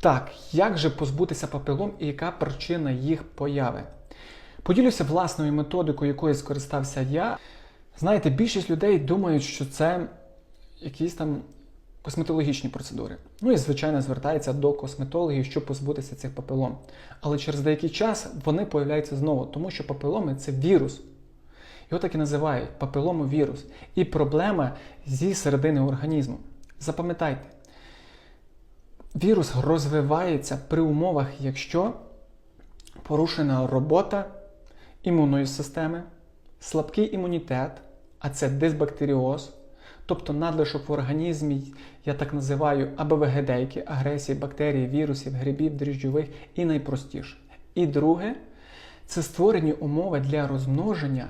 Так, як же позбутися папилом і яка причина їх появи? Поділюся власною методикою, якою скористався я. Знаєте, більшість людей думають, що це якісь там косметологічні процедури. Ну і, звичайно, звертаються до косметологів, щоб позбутися цих папилом. Але через деякий час вони появляються знову, тому що папиломи це вірус. Його так і називають папиломовірус. І проблема зі середини організму. Запам'ятайте, вірус розвивається при умовах, якщо порушена робота імунної системи, слабкий імунітет, а це дисбактеріоз, тобто надлишок в організмі, я так називаю АБВГ-дейки, агресії бактерій, вірусів, грибів, дріжджових і найпростіше. І друге, це створені умови для розмноження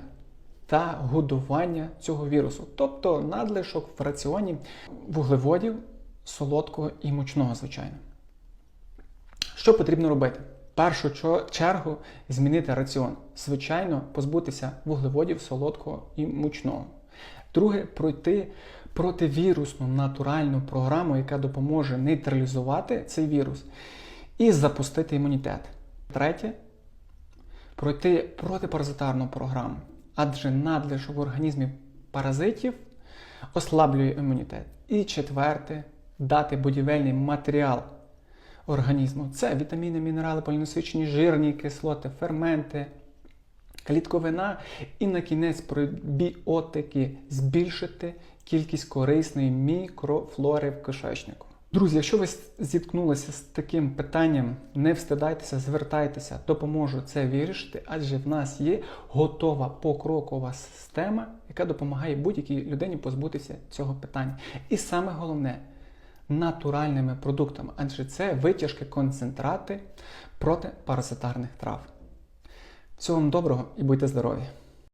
та годування цього вірусу, тобто надлишок в раціоні вуглеводів, солодкого і мучного, звичайно. Що потрібно робити? В першу чергу змінити раціон. Звичайно, позбутися вуглеводів, солодкого і мучного. Друге, пройти противірусну натуральну програму, яка допоможе нейтралізувати цей вірус і запустити імунітет. Третє, пройти протипаразитарну програму, адже надлишок в організмі паразитів ослаблює імунітет. І четверте, дати будівельний матеріал організму. Це вітаміни, мінерали, полінасичені жирні кислоти, ферменти, клітковина і на кінець пробіотики збільшити кількість корисної мікрофлори в кишечнику. Друзі, якщо ви зіткнулися з таким питанням, не встидайтеся, звертайтеся, допоможу це вирішити, адже в нас є готова покрокова система, яка допомагає будь-якій людині позбутися цього питання. І саме головне натуральними продуктами, адже це витяжки, концентрати проти паразитарних трав. Всього вам доброго і будьте здорові!